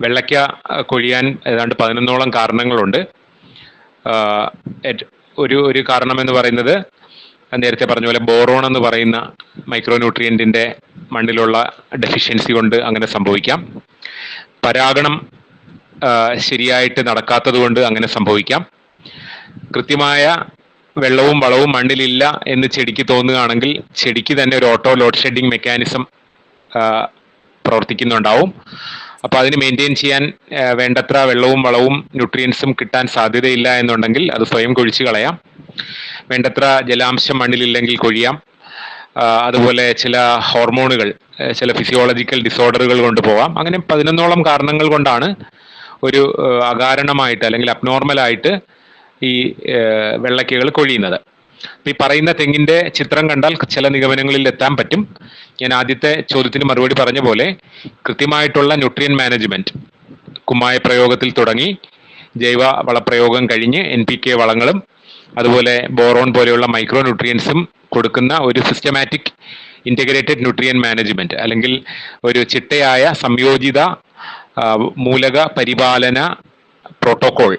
വെള്ളയ്ക്ക കൊഴിയാൻ ഏതാണ്ട് പതിനൊന്നോളം കാരണങ്ങളുണ്ട്. ഒരു ഒരു കാരണം എന്ന് പറയുന്നത് നേരത്തെ പറഞ്ഞ പോലെ ബോറോൺ എന്ന് പറയുന്ന മൈക്രോ ന്യൂട്രിയന്റിന്റെ മണ്ണിലുള്ള ഡെഫിഷ്യൻസി കൊണ്ട് അങ്ങനെ സംഭവിക്കാം. പരാഗണം ശരിയായിട്ട് നടക്കാത്തത് കൊണ്ട് അങ്ങനെ സംഭവിക്കാം. കൃത്യമായ വെള്ളവും വളവും മണ്ണിലില്ല എന്ന് ചെടിക്ക് തോന്നുകയാണെങ്കിൽ ചെടിക്ക് തന്നെ ഒരു ഓട്ടോ ലോഡ് ഷെഡിങ് മെക്കാനിസം പ്രവർത്തിക്കുന്നുണ്ടാവും. അപ്പോൾ അതിന് മെയിന്റെയിൻ ചെയ്യാൻ വേണ്ടത്ര വെള്ളവും വളവും ന്യൂട്രിയൻസും കിട്ടാൻ സാധ്യതയില്ല എന്നുണ്ടെങ്കിൽ അത് സ്വയം കൊഴിച്ചു കളയാം. വേണ്ടത്ര ജലാംശം മണ്ണിലില്ലെങ്കിൽ കൊഴിയാം. അതുപോലെ ചില ഹോർമോണുകൾ ചില ഫിസിയോളജിക്കൽ ഡിസോർഡറുകൾ കൊണ്ട് പോവാം. അങ്ങനെ പതിനൊന്നോളം കാരണങ്ങൾ കൊണ്ടാണ് ഒരു അകാരണമായിട്ട് അല്ലെങ്കിൽ അബ്നോർമലായിട്ട് ഈ വെള്ളക്കകൾ കൊഴിയുന്നത്. ഈ പറയുന്ന തെങ്ങിന്റെ ചിത്രം കണ്ടാൽ ചില നിഗമനങ്ങളിൽ എത്താൻ പറ്റും. ഞാൻ ആദ്യത്തെ ചോദ്യത്തിന് മറുപടി പറഞ്ഞ പോലെ കൃത്യമായിട്ടുള്ള ന്യൂട്രിയൻ മാനേജ്മെന്റ് കുമ്മായ പ്രയോഗത്തിൽ തുടങ്ങി ജൈവ വളപ്രയോഗം കഴിഞ്ഞ് എൻ പി കെ വളങ്ങളും അതുപോലെ ബോറോൺ പോലെയുള്ള മൈക്രോ ന്യൂട്രിയൻസും കൊടുക്കുന്ന ഒരു സിസ്റ്റമാറ്റിക് ഇന്റഗ്രേറ്റഡ് ന്യൂട്രിയൻ മാനേജ്മെന്റ് അല്ലെങ്കിൽ ഒരു ചിട്ടയായ സംയോജിത മൂലക പരിപാലന പ്രോട്ടോകോൾ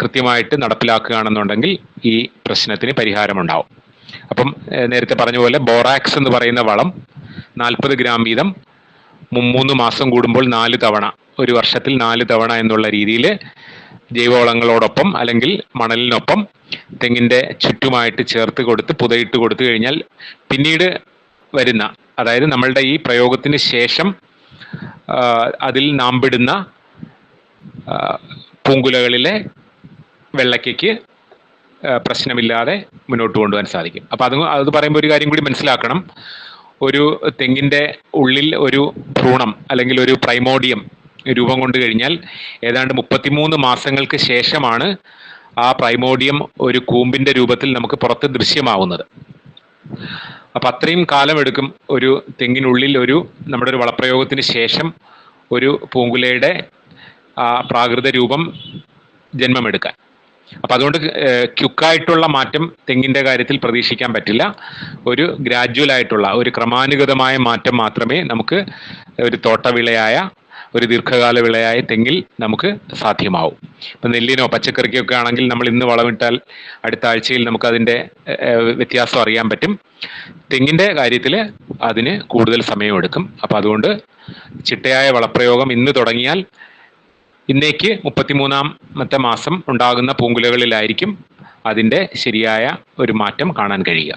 കൃത്യമായിട്ട് നടപ്പിലാക്കുകയാണെന്നുണ്ടെങ്കിൽ ഈ പ്രശ്നത്തിന് പരിഹാരമുണ്ടാവും. അപ്പം നേരത്തെ പറഞ്ഞ പോലെ ബോറാക്സ് എന്ന് പറയുന്ന വളം നാൽപ്പത് ഗ്രാം വീതം മൂന്ന് മാസം കൂടുമ്പോൾ നാല് തവണ ഒരു വർഷത്തിൽ നാല് തവണ എന്നുള്ള രീതിയിൽ ജൈവവളങ്ങളോടൊപ്പം അല്ലെങ്കിൽ മണലിനൊപ്പം തെങ്ങിന്റെ ചുറ്റുമായിട്ട് ചേർത്ത് കൊടുത്ത് പുതയിട്ട് കൊടുത്തു കഴിഞ്ഞാൽ പിന്നീട് വരുന്ന അതായത് നമ്മളുടെ ഈ പ്രയോഗത്തിന് ശേഷം അതിൽ നാമ്പിടുന്ന പൂങ്കുലകളിലെ വെള്ളയ്ക്കയ്ക്ക് പ്രശ്നമില്ലാതെ മുന്നോട്ട് കൊണ്ടുപോകാൻ സാധിക്കും. അപ്പം അത് അത് പറയുമ്പോൾ ഒരു കാര്യം കൂടി മനസ്സിലാക്കണം. ഒരു തെങ്ങിന്റെ ഉള്ളിൽ ഒരു ഭ്രൂണം അല്ലെങ്കിൽ ഒരു പ്രൈമോഡിയം രൂപം കൊണ്ടു കഴിഞ്ഞാൽ ഏതാണ്ട് മുപ്പത്തിമൂന്ന് മാസങ്ങൾക്ക് ശേഷമാണ് ആ പ്രൈമോഡിയം ഒരു കൂമ്പിന്റെ രൂപത്തിൽ നമുക്ക് പുറത്ത് ദൃശ്യമാവുന്നത്. അപ്പൊ അത്രയും കാലമെടുക്കും ഒരു തെങ്ങിനുള്ളിൽ ഒരു നമ്മുടെ ഒരു വളപ്രയോഗത്തിന് ശേഷം ഒരു പൂങ്കുലയുടെ ആ പ്രാകൃത രൂപം ജന്മമെടുക്കാൻ. അപ്പം അതുകൊണ്ട് ക്യുക്കായിട്ടുള്ള മാറ്റം തെങ്ങിന്റെ കാര്യത്തിൽ പ്രതീക്ഷിക്കാൻ പറ്റില്ല. ഒരു ഗ്രാജുവൽ ആയിട്ടുള്ള ഒരു ക്രമാനുഗതമായ മാറ്റം മാത്രമേ നമുക്ക് ഒരു തോട്ടവിളയായ ഒരു ദീർഘകാല വിളയായ തെങ്ങിൽ നമുക്ക് സാധ്യമാവും. ഇപ്പം നെല്ലിനോ പച്ചക്കറിക്കൊക്കെ ആണെങ്കിൽ നമ്മൾ ഇന്ന് വളമിട്ടാൽ അടുത്ത ആഴ്ചയിൽ നമുക്ക് അതിന്റെ വ്യത്യാസം അറിയാൻ പറ്റും. തെങ്ങിന്റെ കാര്യത്തിൽ അതിന് കൂടുതൽ സമയമെടുക്കും. അപ്പം അതുകൊണ്ട് ചിട്ടയായ വളപ്രയോഗം ഇന്ന് തുടങ്ങിയാൽ ഇന്നേക്ക് മുപ്പത്തിമൂന്നാമത്തെ മാസം ഉണ്ടാകുന്ന പൂങ്കുലകളിലായിരിക്കും അതിന്റെ ശരിയായ ഒരു മാറ്റം കാണാൻ കഴിയുക.